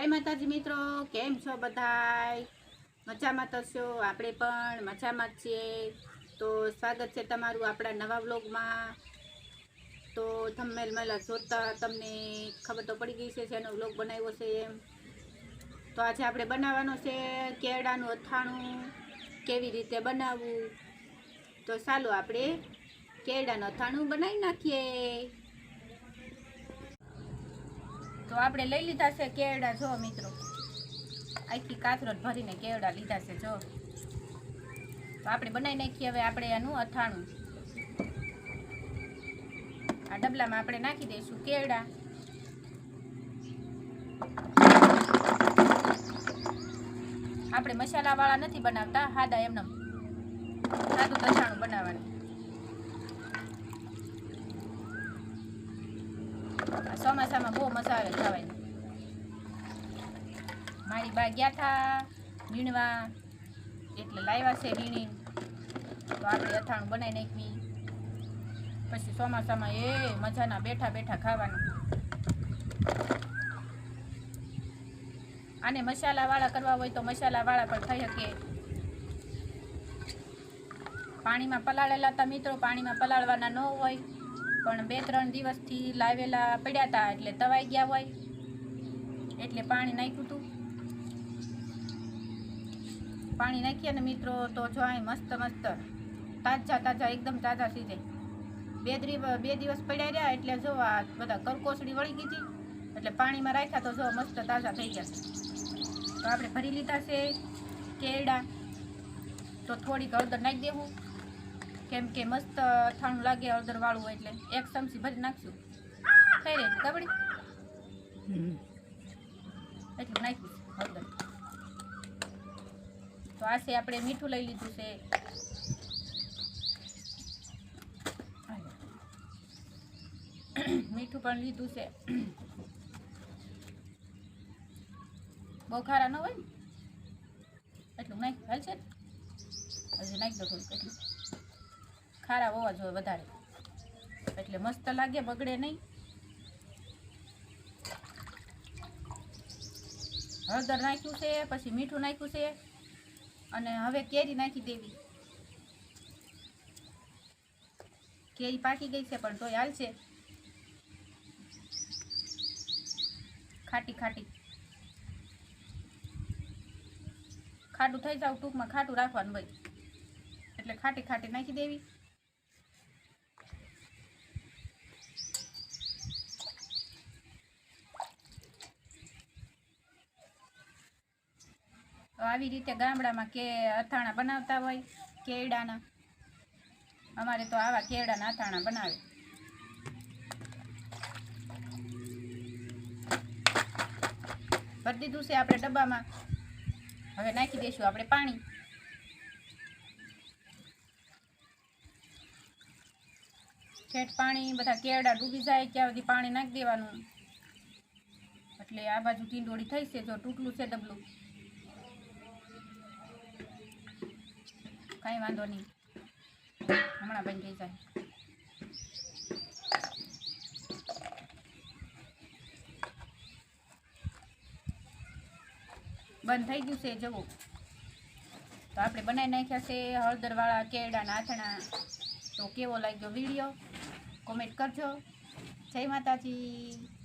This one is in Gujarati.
જય માતાજી મિત્રો, કેમ છો બધાય? મજામાં તો છો? આપણે પણ મજામાં છીએ. તો સ્વાગત છે તમારું આપણા નવા વ્લોગમાં. તો થંબનેલ મેલા જોતા તમને ખબર તો પડી ગઈ છે જેનો વ્લોગ બનાવ્યો છે એમ. તો આજે આપણે બનાવવાનો છે કેળાનું અથાણું. કેવી રીતે બનાવવું? તો ચાલો આપણે કેળાનું અથાણું બનાવી નાખીએ. તો આપણે લઈ લીધા છે કેળા, જો મિત્રો. આખી કાથરોટ ભરીને કેળા લીધા છે, જો. આપણે બનાવી નાખીએ હવે આપણે એનું અથાણું. આ ડબલામાં આપણે નાખી દઈશું કેળા. આપણે મસાલાવાળા નથી બનાવતા સાદા એમને સાદું અથાણું બનાવવાનું આ ચોમાસામાં બહુ મજા આવે ખાવાની. મારી બા ગયા હતા વીણવા, એટલે લાવ્યા છે વીણી. તો આપણે અથાણું બનાવી નાખવી. પછી ચોમાસામાં એ મજાના બેઠા બેઠા ખાવાનું. આને મસાલાવાળા કરવા હોય તો મસાલાવાળા પણ થઈ શકે. પાણીમાં પલાળેલા હતા મિત્રો, પાણીમાં પલાળવાના ન હોય. પણ બે ત્રણ દિવસથી લાવેલા પડ્યા હતા એટલે તવાઈ ગયા હોય. એટલે પાણી નાખ્યું હતું પાણી નાખીએ ને મિત્રો તો જો અહીં મસ્ત મસ્ત તાજા તાજા એકદમ તાજા સીધે. બે બે દિવસ પડ્યા રહ્યા એટલે જો આ બધા કરકોસડી વળી ગઈ હતી એટલે પાણીમાં રાખ્યા તો જો મસ્ત તાજા થઈ ગયા. તો આપણે ભરી લીધા છે કેરડા તો થોડીક હળદર નાખી દેવું. કેમ કે મસ્ત અથાણું લાગે હળદરવાળું હોય એટલે. એક ચમચી ભરી નાખશું. થઈ રહે કબડી એટલું નાખ્યું હળદર. તો આ છે આપણે મીઠું લઈ લીધું છે. મીઠું પણ લીધું છે. બહુ ખારા ન હોય ને? એટલું નાખ હાલ છે હજી નાખી દો થોડુંક એટલું. ખારા હોવા જોઈએ વધારે. એટલે મસ્ત લાગે, બગડે નહીં. હળદર નાખ્યું છે, પછી મીઠું નાખ્યું છે, અને હવે કેરી નાખી દેવી. કેરી પાકી ગઈ છે, પણ તોય હાલ છે ખાટી ખાટી. ખાટું થઈ જાવ ટૂંકમાં ખાટું રાખવાનું ભાઈ એટલે ખાટી ખાટી નાખી દેવી. તો આવી રીતે ગામડામાં કે અથાણા બનાવતા હોય, કેળાના. અમારે તો આવા કેળાના અથાણા બનાવે. ભરી દીધું છે આપણે ડબ્બામાં હવે નાખી દઈશું આપણે પાણી. ઠેઠ પાણી, બધા કેળા ડૂબી જાય ત્યાં સુધી પાણી નાખી દેવાનું. એટલે આ બાજુ ટીંડોળી થઈ છે, જો તૂટલું છે ડબલું. કાંઈ વાંધો નહીં. હમણાં બની જઈ જાય. બંધ થઈ ગયું છે જવું તો આપણે બનાવી નાખ્યા છે હળદરવાળા કેળાના નાથણા. તો કેવો લાગ્યો વીડિયો? કોમેન્ટ કરજો. જય માતાજી.